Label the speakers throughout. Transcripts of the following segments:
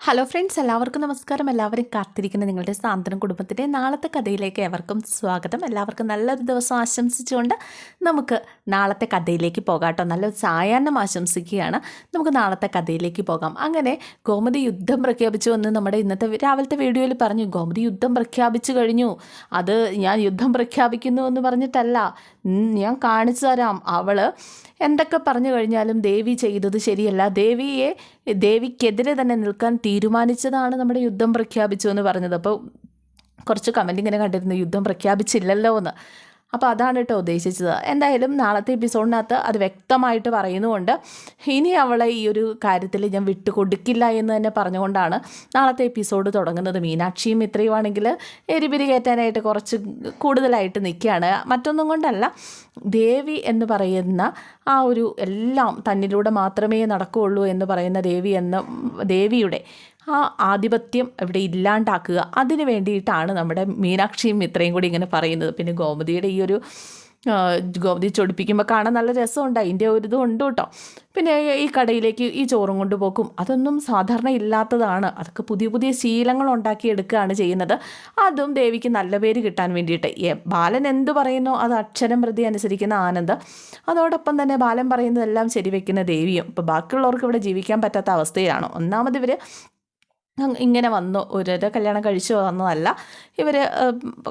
Speaker 1: Hello friends എല്ലാവർക്കും നമസ്കാരം. എല്ലാവരും കാത്തിരിക്കുന്ന നിങ്ങളുടെ സാന്ത്വനം കുടുംബത്തിന്റെ നാളത്തെ കഥയിലേക്ക് ഏവർക്കും സ്വാഗതം. എല്ലാവർക്കും നല്ലൊരു ദിവസം ആശംസിച്ചുകൊണ്ട് നമുക്ക് നാളത്തെ കഥയിലേക്ക് പോകാട്ടോ. കേട്ടോ നല്ലൊരു സായാഹ്നം ആശംസിക്കുകയാണ്. നമുക്ക് നാളത്തെ കഥയിലേക്ക് പോകാം. അങ്ങനെ ഗോമതി യുദ്ധം പ്രഖ്യാപിച്ചു എന്ന് നമ്മുടെ ഇന്നത്തെ രാവിലത്തെ വീഡിയോയിൽ പറഞ്ഞു. ഗോമതി യുദ്ധം പ്രഖ്യാപിച്ചു കഴിഞ്ഞു. അത് ഞാൻ യുദ്ധം പ്രഖ്യാപിക്കുന്നു എന്ന് പറഞ്ഞിട്ടല്ല. ഞാൻ കാണിച്ചു തരാം. അവൾ എന്തൊക്കെ പറഞ്ഞു കഴിഞ്ഞാലും ദേവി ചെയ്തത് ശരിയല്ല. ദേവിയെ ദേവിക്കെതിരെ തന്നെ നിൽക്കാൻ തീരുമാനിച്ചതാണ് നമ്മുടെ യുദ്ധം പ്രഖ്യാപിച്ചു എന്ന് പറഞ്ഞത്. അപ്പോൾ കുറച്ച് കമന്റ് ഇങ്ങനെ കണ്ടിരുന്നു യുദ്ധം പ്രഖ്യാപിച്ചില്ലല്ലോ എന്ന് അപ്പോൾ അതാണ് കേട്ടോ ഉദ്ദേശിച്ചത്. എന്തായാലും നാളത്തെ എപ്പിസോഡിനകത്ത് അത് വ്യക്തമായിട്ട് പറയുന്നുകൊണ്ട് ഇനി അവളെ ഈ ഒരു കാര്യത്തിൽ ഞാൻ വിട്ടു കൊടുക്കില്ല എന്ന് തന്നെ പറഞ്ഞുകൊണ്ടാണ് നാളത്തെ എപ്പിസോഡ് തുടങ്ങുന്നത്. മീനാക്ഷിയും ഇത്രയുമാണെങ്കിൽ എരിപിരി കയറ്റാനായിട്ട് കുറച്ച് കൂടുതലായിട്ട് നിൽക്കുകയാണ്. മറ്റൊന്നും കൊണ്ടല്ല ദേവി എന്ന് പറയുന്ന ആ ഒരു എല്ലാം തന്നിലൂടെ മാത്രമേ നടക്കുകയുള്ളൂ എന്ന് പറയുന്ന ദേവി എന്ന ദേവിയുടെ ആ ആധിപത്യം ഇവിടെ ഇല്ലാണ്ടാക്കുക. അതിന് വേണ്ടിയിട്ടാണ് നമ്മുടെ മീനാക്ഷിയും ഇത്രയും കൂടി ഇങ്ങനെ പറയുന്നത്. പിന്നെ ഗോമതിയുടെ ഈ ഒരു ഗോമതി ചൊടിപ്പിക്കുമ്പോൾ കാണാൻ നല്ല രസമുണ്ട്. അതിന്റെ ഒരു ഇതും ഉണ്ട് കേട്ടോ. പിന്നെ ഈ കടയിലേക്ക് ഈ ചോറും കൊണ്ടുപോക്കും അതൊന്നും സാധാരണ ഇല്ലാത്തതാണ്. അതൊക്കെ പുതിയ പുതിയ ശീലങ്ങൾ ഉണ്ടാക്കിയെടുക്കുകയാണ് ചെയ്യുന്നത്. അതും ദേവിക്ക് നല്ല പേര് കിട്ടാൻ വേണ്ടിയിട്ട്. ബാലൻ എന്ത് പറയുന്നോ? അത് അക്ഷരം പ്രതി അനുസരിക്കുന്ന ആനന്ദ്. അതോടൊപ്പം തന്നെ ബാലൻ പറയുന്നതെല്ലാം ശരിവെക്കുന്ന ദേവിയും. ഇപ്പോൾ ബാക്കിയുള്ളവർക്ക് ഇവിടെ ജീവിക്കാൻ പറ്റാത്ത അവസ്ഥയിലാണ്. ഒന്നാമത് ഇവർ ഇങ്ങനെ വന്നു. ഒരു കല്യാണം കഴിച്ചു വന്നതല്ല. ഇവർ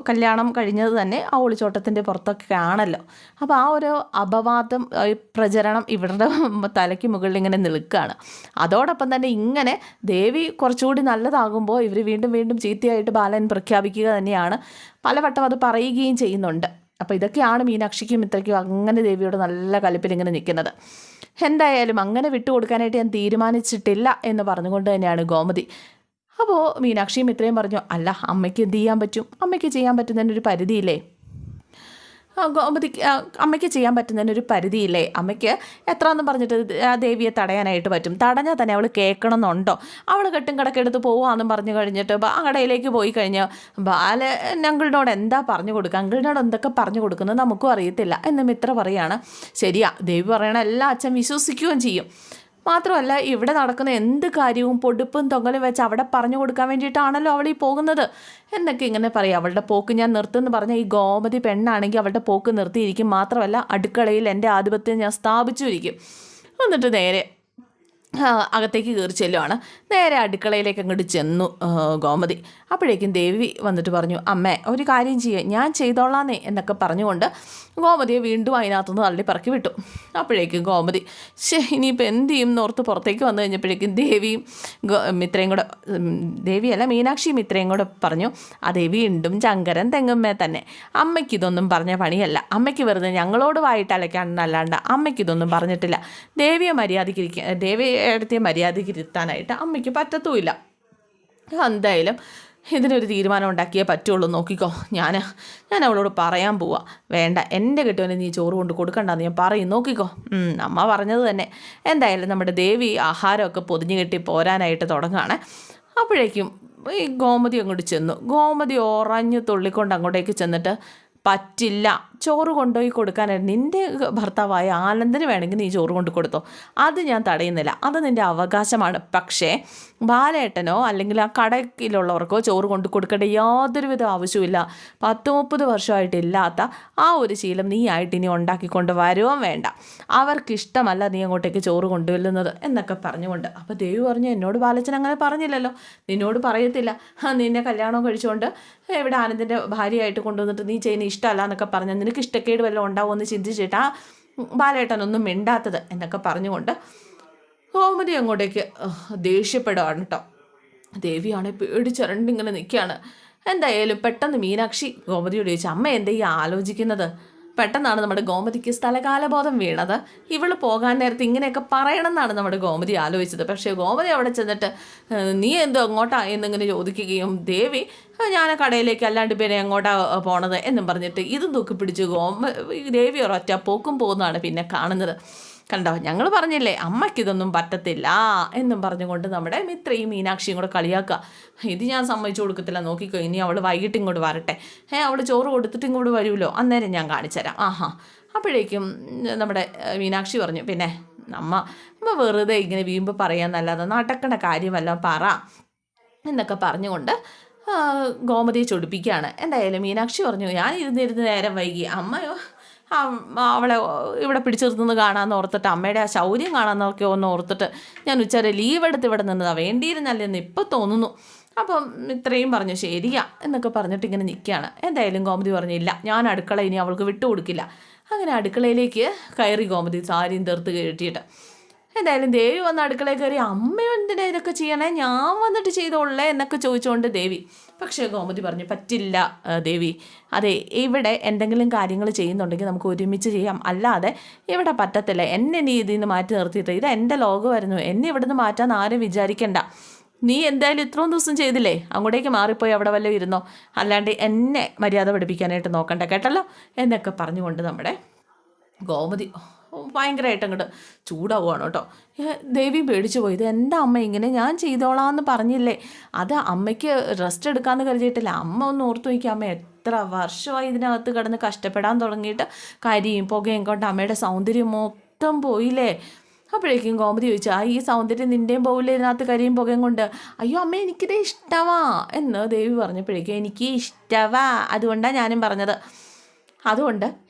Speaker 1: കല്യാണം കഴിഞ്ഞത് തന്നെ ആ ഒളിച്ചോട്ടത്തിന്റെ പുറത്തൊക്കെ ആണല്ലോ അപ്പോൾ ആ ഒരു അപവാദം പ്രചരണം ഇവരുടെ തലയ്ക്ക് മുകളിൽ ഇങ്ങനെ നിൽക്കുകയാണ്. അതോടൊപ്പം തന്നെ ഇങ്ങനെ ദേവി കുറച്ചുകൂടി നല്ലതാകുമ്പോൾ ഇവർ വീണ്ടും വീണ്ടും ചീത്തയായിട്ട് ബാലൻ പ്രഖ്യാപിക്കുക തന്നെയാണ്. പലവട്ടം അത് പറയുകയും ചെയ്യുന്നുണ്ട്. അപ്പോൾ ഇതൊക്കെയാണ് മീനാക്ഷിക്കും ഇത്രയ്ക്കും അങ്ങനെ ദേവിയോട് നല്ല കലിപ്പിൽ ഇങ്ങനെ നിൽക്കുന്നത്. എന്തായാലും അങ്ങനെ വിട്ടുകൊടുക്കാനായിട്ട് ഞാൻ തീരുമാനിച്ചിട്ടില്ല എന്ന് പറഞ്ഞുകൊണ്ട് തന്നെയാണ് ഗോമതി. അപ്പോൾ മീനാക്ഷിയും ഇത്രയും പറഞ്ഞു അല്ല അമ്മയ്ക്ക് എന്ത് ചെയ്യാൻ പറ്റും? അമ്മയ്ക്ക് ചെയ്യാൻ പറ്റുന്നതിനൊരു പരിധിയില്ലേ? ആ, ഗോമതിക്ക് അമ്മയ്ക്ക് ചെയ്യാൻ പറ്റുന്നതിനൊരു പരിധിയില്ലേ? അമ്മയ്ക്ക് എത്ര എന്ന് പറഞ്ഞിട്ട് ആ ദേവിയെ തടയാനായിട്ട് പറ്റും? തടഞ്ഞാൽ തന്നെ അവൾ കേൾക്കണമെന്നുണ്ടോ? അവൾ കെട്ടും കിടക്കെടുത്ത് പോവാന്നും പറഞ്ഞു കഴിഞ്ഞിട്ട് ആ കടയിലേക്ക് പോയി കഴിഞ്ഞ് ബാല അങ്കിളിനോട് എന്താ പറഞ്ഞു കൊടുക്കുക? അങ്കിളിനോട് എന്തൊക്കെ പറഞ്ഞു കൊടുക്കുന്നത് നമുക്കും അറിയത്തില്ല എന്ന് മിത്ര പറയാണ്. ശരിയാ ദേവി പറയണ എല്ലാ അച്ഛൻ വിശ്വസിക്കുകയും ചെയ്യും. മാത്രമല്ല ഇവിടെ നടക്കുന്ന എന്ത് കാര്യവും പൊടുപ്പും തൊങ്ങലും വെച്ച് അവിടെ പറഞ്ഞു കൊടുക്കാൻ വേണ്ടിയിട്ടാണല്ലോ അവൾ ഈ പോകുന്നത്. എന്നൊക്കെ ഇങ്ങനെ പറയും. അവളുടെ പോക്ക് ഞാൻ നിർത്തുമെന്ന് പറഞ്ഞ ഈ ഗോമതി പെണ്ണാണെങ്കിൽ അവളുടെ പോക്ക് നിർത്തിയിരിക്കും. മാത്രമല്ല അടുക്കളയിൽ എന്റെ ആധിപത്യം ഞാൻ സ്ഥാപിച്ചിരിക്കും. എന്നിട്ട് നേരെ അകത്തേക്ക് കയറി ചെല്ലുവാണ്. നേരെ അടുക്കളയിലേക്ക് അങ്ങോട്ട് ചെന്നു ഗോമതി. അപ്പോഴേക്കും ദേവി വന്നിട്ട് പറഞ്ഞു അമ്മേ ഒരു കാര്യം ചെയ്യേ ഞാൻ ചെയ്തോളാന്നേ എന്നൊക്കെ പറഞ്ഞുകൊണ്ട് ഗോമതിയെ വീണ്ടും അതിനകത്തുനിന്ന് തള്ളി പറക്കി വിട്ടു. അപ്പോഴേക്കും ഗോമതി ശേ ഇനിയിപ്പോൾ എന്ത് ചെയ്യും എന്നോർത്ത് പുറത്തേക്ക് വന്നു കഴിഞ്ഞപ്പോഴേക്കും ദേവിയും മിത്രയും കൂടെ ദേവിയല്ല മീനാക്ഷിയും മിത്രയും കൂടെ പറഞ്ഞു ദേവി വീണ്ടും ചങ്കരൻ തെങ്ങുമ്മേ തന്നെ. അമ്മയ്ക്ക് ഇതൊന്നും പറഞ്ഞ പണിയല്ല. അമ്മയ്ക്ക് വെറുതെ ഞങ്ങളോട് വായിട്ട് അലക്കാണെന്നല്ലാണ്ട് അമ്മയ്ക്ക് ഇതൊന്നും പറഞ്ഞിട്ടില്ല. ദേവിയെ മര്യാദക്കിരിക്കാൻ ദേവിയെ അടുത്തേ മര്യാദയ്ക്ക് ഇരുത്താനായിട്ട് അമ്മയ്ക്ക് പറ്റത്തുമില്ല. എന്തായാലും ഇതിനൊരു തീരുമാനം ഉണ്ടാക്കിയേ പറ്റുള്ളൂ. നോക്കിക്കോ. ഞാൻ ഞാൻ അവളോട് പറയാൻ പോവാ. വേണ്ട എന്റെ കെട്ടുവിന് നീ ചോറ് കൊണ്ട് കൊടുക്കണ്ടെന്ന് ഞാൻ പറയും. നോക്കിക്കോ. അമ്മ പറഞ്ഞത് തന്നെ. എന്തായാലും നമ്മുടെ ദേവി ആഹാരമൊക്കെ പൊതിഞ്ഞു കെട്ടി പോരാനായിട്ട് തുടങ്ങുകയാണ്. അപ്പോഴേക്കും ഈ ഗോമതി അങ്ങോട്ട് ചെന്നു. ഗോമതി ഓറഞ്ഞു തുള്ളിക്കൊണ്ട് അങ്ങോട്ടേക്ക് ചെന്നിട്ട് പറ്റില്ല. ചോറ് കൊണ്ടുപോയി കൊടുക്കാനായിരുന്നു നിന്റെ ഭർത്താവായ ആനന്ദിന് വേണമെങ്കിൽ നീ ചോറ് കൊണ്ട് കൊടുത്തോ. അത് ഞാൻ തടയുന്നില്ല. അത് നിന്റെ അവകാശമാണ്. പക്ഷേ ബാലേട്ടനോ അല്ലെങ്കിൽ ആ കടയിലുള്ളവർക്കോ ചോറ് കൊണ്ട് കൊടുക്കേണ്ട യാതൊരുവിധ ആവശ്യമില്ല പത്ത് മുപ്പത് വർഷമായിട്ടില്ലാത്ത ആ ഒരു ശീലം നീ ആയിട്ട് ഇനി ഉണ്ടാക്കിക്കൊണ്ട് വരുവാൻ വേണ്ട. അവർക്കിഷ്ടമല്ല നീ അങ്ങോട്ടേക്ക് ചോറ് കൊണ്ടുവരുന്നത് എന്നൊക്കെ പറഞ്ഞുകൊണ്ട്. അപ്പോൾ ദേവി പറഞ്ഞു എന്നോട് ബാലച്ചൻ അങ്ങനെ പറഞ്ഞില്ലല്ലോ. നിന്നോട് പറയത്തില്ല. നിന്നെ കല്യാണം കഴിച്ചുകൊണ്ട് ഇവിടെ ആനന്ദിന്റെ ഭാര്യയായിട്ട് കൊണ്ടുവന്നിട്ട് നീ ചെയ്യുന്ന ഇഷ്ടമല്ല എന്നൊക്കെ പറഞ്ഞാൽ നിനക്ക് ഇഷ്ടക്കേട് വല്ലതും ചിന്തിച്ചിട്ട് ചിന്തിച്ചിട്ടാ ബാലേട്ടനൊന്നും മിണ്ടാത്തത് എന്നൊക്കെ പറഞ്ഞുകൊണ്ട് ഗോമതി അങ്ങോട്ടേക്ക് ദേഷ്യപ്പെടുകയാണ് കേട്ടോ ദേവിയാണെ പേടിച്ചിറണ്ടിങ്ങനെ നിൽക്കുകയാണ് എന്തായാലും പെട്ടെന്ന് മീനാക്ഷി ഗോമതിയോട് ചോദിച്ചു അമ്മ എന്താ ഈ ആലോചിക്കുന്നത്? പെട്ടെന്നാണ് നമ്മുടെ ഗോമതിക്ക് സ്ഥലകാലബോധം വീണത്. ഇവൾ പോകാൻ നേരത്തെ ഇങ്ങനെയൊക്കെ പറയണമെന്നാണ് നമ്മുടെ ഗോമതി ആലോചിച്ചത്. പക്ഷേ ഗോമതി അവിടെ ചെന്നിട്ട് നീ എന്തോ അങ്ങോട്ടാ? എന്നിങ്ങനെ ചോദിക്കുകയും ദേവി ഞാൻ കടയിലേക്ക് അല്ലാണ്ട് പിന്നെ എങ്ങോട്ടാ പോണത്? എന്നും പറഞ്ഞിട്ട് ഇതും തൂക്കി പിടിച്ച് ഗോമ ദേവി ഒരൊറ്റ പോക്കും പോകുന്നതാണ് പിന്നെ കാണുന്നത്. കണ്ടോ ഞങ്ങൾ പറഞ്ഞില്ലേ അമ്മയ്ക്കിതൊന്നും പറ്റത്തില്ല എന്നും പറഞ്ഞുകൊണ്ട് നമ്മുടെ മിത്രയും മീനാക്ഷിയും കൂടെ കളിയാക്കുക. ഇത് ഞാൻ സമ്മതിച്ചു കൊടുക്കത്തില്ല നോക്കിക്കോ ഇനി അവൾ വൈകിട്ട് ഇങ്ങോട്ട് വരട്ടെ. ഏ അവൾ ചോറ് കൊടുത്തിട്ട് ഇങ്ങോട്ട് വരുമല്ലോ അന്നേരം ഞാൻ കാണിച്ചുതരാം ആഹാ. അപ്പോഴേക്കും നമ്മുടെ മീനാക്ഷി പറഞ്ഞു പിന്നെ അമ്മ അമ്മ വെറുതെ ഇങ്ങനെ വീമ്പ് പറയാന്നല്ലാതെ നടക്കണ കാര്യമല്ല പറ എന്നൊക്കെ പറഞ്ഞുകൊണ്ട് ഗോമതിയെ ചൊടിപ്പിക്കുകയാണ്. എന്തായാലും മീനാക്ഷി പറഞ്ഞു ഞാൻ ഇരുന്നിരുന്ന് നേരം വൈകി അമ്മയോ അവളെ ഇവിടെ പിടിച്ചിരുന്ന് കാണാമെന്ന് ഓർത്തിട്ട് അമ്മയുടെ ആ ശൗര്യം കാണാമെന്നൊക്കെ ഒന്ന് ഓർത്തിട്ട് ഞാൻ ഉച്ചവരെ ലീവ് എടുത്ത് ഇവിടെ നിന്നതാ വേണ്ടിയിരുന്നല്ലെന്ന് ഇപ്പം തോന്നുന്നു. അപ്പം ഇത്രയും പറഞ്ഞു ശരിയാ എന്നൊക്കെ പറഞ്ഞിട്ട് ഇങ്ങനെ നിൽക്കുകയാണ് എന്തായാലും ഗോമതി പറഞ്ഞില്ല ഞാൻ അടുക്കള ഇനി അവൾക്ക് വിട്ടുകൊടുക്കില്ല. അങ്ങനെ അടുക്കളയിലേക്ക് കയറി ഗോമതി സാരിയും തീർത്ത് കയറ്റിയിട്ട്. എന്തായാലും ദേവി വന്ന് അടുക്കളയിൽ കയറി അമ്മയോ എന്തിനാ ഇതൊക്കെ ചെയ്യണേ? ഞാൻ വന്നിട്ട് ചെയ്തോളേ എന്നൊക്കെ ചോദിച്ചുകൊണ്ട് ദേവി പക്ഷേ ഗോമതി പറഞ്ഞു പറ്റില്ല ദേവി. അതെ ഇവിടെ എന്തെങ്കിലും കാര്യങ്ങൾ ചെയ്യുന്നുണ്ടെങ്കിൽ നമുക്ക് ഒരുമിച്ച് ചെയ്യാം. അല്ലാതെ ഇവിടെ പറ്റത്തില്ല. എന്നെ നീ ഇതിൽ നിന്ന് മാറ്റി നിർത്തിയിട്ട്. ഇത് എന്റെ ലോകമായിരുന്നു. എന്നെ ഇവിടുന്ന് മാറ്റാൻ ആരും വിചാരിക്കണ്ട. നീ എന്തായാലും ഇത്രയും ദിവസം ചെയ്തില്ലേ? അങ്ങോട്ടേക്ക് മാറിപ്പോയി അവിടെ വല്ലതും ഇരുന്നോ? അല്ലാണ്ട് എന്നെ മര്യാദ പഠിപ്പിക്കാനായിട്ട് നോക്കണ്ട കേട്ടല്ലോ? എന്നൊക്കെ പറഞ്ഞുകൊണ്ട് നമ്മുടെ ഗോമതി ഭയങ്കരമായിട്ട് അങ്ങോട്ട് ചൂടാവുകയാണ് കേട്ടോ ദേവി പേടിച്ചു പോയി. ഇത് എന്താ അമ്മ ഇങ്ങനെ ഞാൻ ചെയ്തോളാന്ന് പറഞ്ഞില്ലേ? അത് അമ്മയ്ക്ക് റെസ്റ്റ് എടുക്കാമെന്ന് കരുതിയിട്ടില്ല. അമ്മ ഒന്ന് ഓർത്തു നോക്കി അമ്മ എത്ര വർഷമായി ഇതിനകത്ത് കിടന്ന് കഷ്ടപ്പെടാൻ തുടങ്ങിയിട്ട് കരിയും പുകയും കൊണ്ട് അമ്മയുടെ സൗന്ദര്യം മൊത്തം പോയില്ലേ? അപ്പോഴേക്കും ഗോമതി ചോദിച്ചു ആ ഈ സൗന്ദര്യം നിന്റെയും പോകില്ലേ ഇതിനകത്ത് കരിയും പുകയും കൊണ്ട്? അയ്യോ അമ്മ എനിക്കിത് ഇഷ്ടമാ എന്ന് ദേവി പറഞ്ഞപ്പോഴേക്കും എനിക്ക് ഇഷ്ടവാ. അതുകൊണ്ടാണ് ഞാനും പറഞ്ഞത്. അതുകൊണ്ട്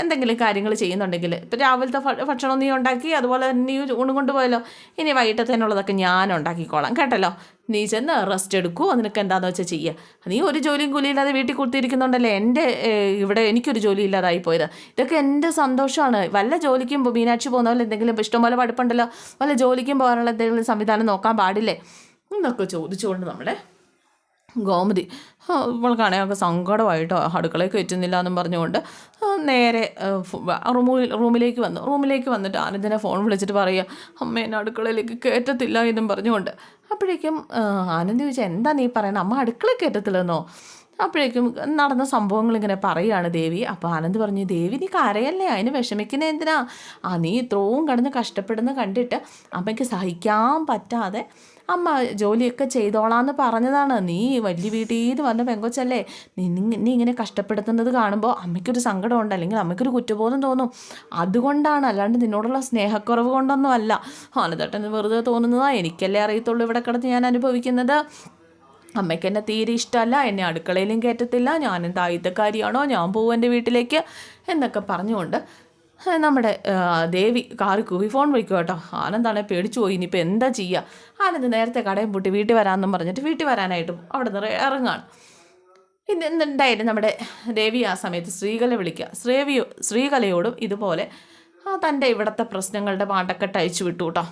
Speaker 1: എന്തെങ്കിലും കാര്യങ്ങൾ ചെയ്യുന്നുണ്ടെങ്കിൽ ഇപ്പം രാവിലത്തെ ഭക്ഷണം നീ ഉണ്ടാക്കി അതുപോലെ തന്നെ നീ ഊണ് കൊണ്ടുപോയല്ലോ. ഇനി വൈകിട്ടത്തേനുള്ളതൊക്കെ ഞാൻ ഉണ്ടാക്കിക്കോളാം. കേട്ടല്ലോ? നീ ചെന്ന് റെസ്റ്റ് എടുക്കൂ. നിനക്ക് എന്താണെന്ന് വെച്ചാൽ ചെയ്യുക നീ ഒരു ജോലിയും കൂലിയില്ലാതെ വീട്ടിൽ കൊടുത്തിരിക്കുന്നുണ്ടല്ലേ എന്റെ ഇവിടെ എനിക്കൊരു ജോലി ഇല്ലാതായി പോയത്. ഇതൊക്കെ എന്റെ സന്തോഷമാണ്. വല്ല ജോലിക്കും മീനാക്ഷി പോകുന്ന പോലെ എന്തെങ്കിലും ഇഷ്ടംപോലെ പഠിപ്പുണ്ടല്ലോ. വല്ല ജോലിക്കും പോകാനുള്ള എന്തെങ്കിലും സംവിധാനം നോക്കാൻ പാടില്ലേ? എന്നൊക്കെ ചോദിച്ചുകൊണ്ട് നമ്മുടെ ഗോമതി ഇവൾക്കാണെങ്കിൽ ഒക്കെ സങ്കടമായിട്ടോ? അടുക്കളയിൽ കയറ്റുന്നില്ല എന്നും പറഞ്ഞുകൊണ്ട് നേരെ റൂമിൽ റൂമിലേക്ക് വന്നു. റൂമിലേക്ക് വന്നിട്ട് ആനന്ദനെ ഫോൺ വിളിച്ചിട്ട് പറയുക അമ്മ എന്നെ അടുക്കളയിലേക്ക് കയറ്റത്തില്ല എന്നും പറഞ്ഞുകൊണ്ട്. അപ്പോഴേക്കും ആനന്ദ് ചോദിച്ചാൽ എന്താ നീ പറയണത് അമ്മ അടുക്കളയിൽ കയറ്റത്തില്ലെന്നോ? അപ്പോഴേക്കും നടന്ന സംഭവങ്ങൾ ഇങ്ങനെ പറയുകയാണ് ദേവി. അപ്പോൾ ആനന്ദ് പറഞ്ഞു ദേവി നീ കരയല്ലേ? അതിന് വിഷമിക്കുന്ന എന്തിനാ? ആ നീ ഇത്രയും കടന്ന് കഷ്ടപ്പെടുന്ന കണ്ടിട്ട് അമ്മയ്ക്ക് സഹിക്കാൻ പറ്റാതെ അമ്മ ജോലിയൊക്കെ ചെയ്തോളാന്ന് പറഞ്ഞതാണ്. നീ വലിയ വീട്ടിൽ നിന്ന് വന്ന പെങ്കൊച്ചല്ലേ. നീ ഇങ്ങനെ കഷ്ടപ്പെടുത്തുന്നത് കാണുമ്പോൾ അമ്മയ്ക്കൊരു സങ്കടമുണ്ട്. അല്ലെങ്കിൽ അമ്മയ്ക്കൊരു കുറ്റബോധം തോന്നും. അതുകൊണ്ടാണ് അല്ലാണ്ട് നിന്നോടുള്ള സ്നേഹക്കുറവ് കൊണ്ടൊന്നും അല്ല ആനന്ദേട്ടന് വെറുതെ തോന്നുന്നതാ എനിക്കല്ലേ അറിയത്തുള്ളൂ ഇവിടെ കിടന്ന് ഞാൻ അനുഭവിക്കുന്നത്. അമ്മയ്ക്ക് എന്നെ തീരെ ഇഷ്ടമല്ല. എന്നെ അടുക്കളയിലും കയറ്റത്തില്ല. ഞാൻ എന്താ ആയുധക്കാരിയാണോ ഞാൻ പോവും എന്റെ വീട്ടിലേക്ക് എന്നൊക്കെ പറഞ്ഞുകൊണ്ട് നമ്മുടെ ദേവി കാറി കൂവി ഫോൺ വിളിക്കും കേട്ടോ ആനന്ദാണെ പേടിച്ചു പോയി ഇനിയിപ്പോൾ എന്താ ചെയ്യുക ആനന്ദ് നേരത്തെ കടയും പൂട്ടി വീട്ടിൽ വരാമെന്നും പറഞ്ഞിട്ട് വീട്ടിൽ വരാനായിട്ടും അവിടെ നിന്ന് ഇറങ്ങാണ്. ഇത് എന്തുണ്ടായാലും നമ്മുടെ ദേവി ആ സമയത്ത് സ്ത്രീകളെ വിളിക്കുക. ശ്രീവിയോ ശ്രീകലയോടും ഇതുപോലെ തന്റെ ഇവിടുത്തെ പ്രശ്നങ്ങളുടെ പാണ്ടക്കെട്ട് അയച്ചു വിട്ടു കേട്ടോ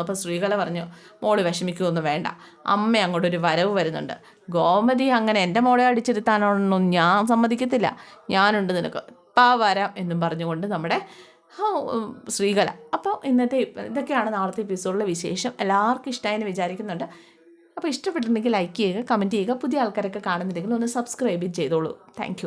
Speaker 1: അപ്പോൾ ശ്രീകല പറഞ്ഞു മോൾ വിഷമിക്കുകയൊന്നും വേണ്ട. അമ്മ അങ്ങോട്ട് ഒരു വരവ് വരുന്നുണ്ട്. ഗോമതി അങ്ങനെ എന്റെ മോളെ അടിച്ചിരുത്താനൊന്നും ഞാൻ സമ്മതിക്കത്തില്ല. ഞാനുണ്ട് നിനക്ക്. പാ വരാം എന്നും പറഞ്ഞുകൊണ്ട് നമ്മുടെ ശ്രീകല. അപ്പോൾ ഇന്നത്തെ ഇതൊക്കെയാണ് നാളത്തെ എപ്പിസോഡിലെ വിശേഷം. എല്ലാവർക്കും ഇഷ്ടമായെന്ന് വിചാരിക്കുന്നുണ്ട്. അപ്പോൾ ഇഷ്ടപ്പെട്ടിട്ടുണ്ടെങ്കിൽ ലൈക്ക് ചെയ്യുക കമന്റ് ചെയ്യുക. പുതിയ ആൾക്കാരൊക്കെ കാണുന്നുണ്ടെങ്കിൽ ഒന്ന് സബ്സ്ക്രൈബ് ചെയ്തോളൂ. താങ്ക്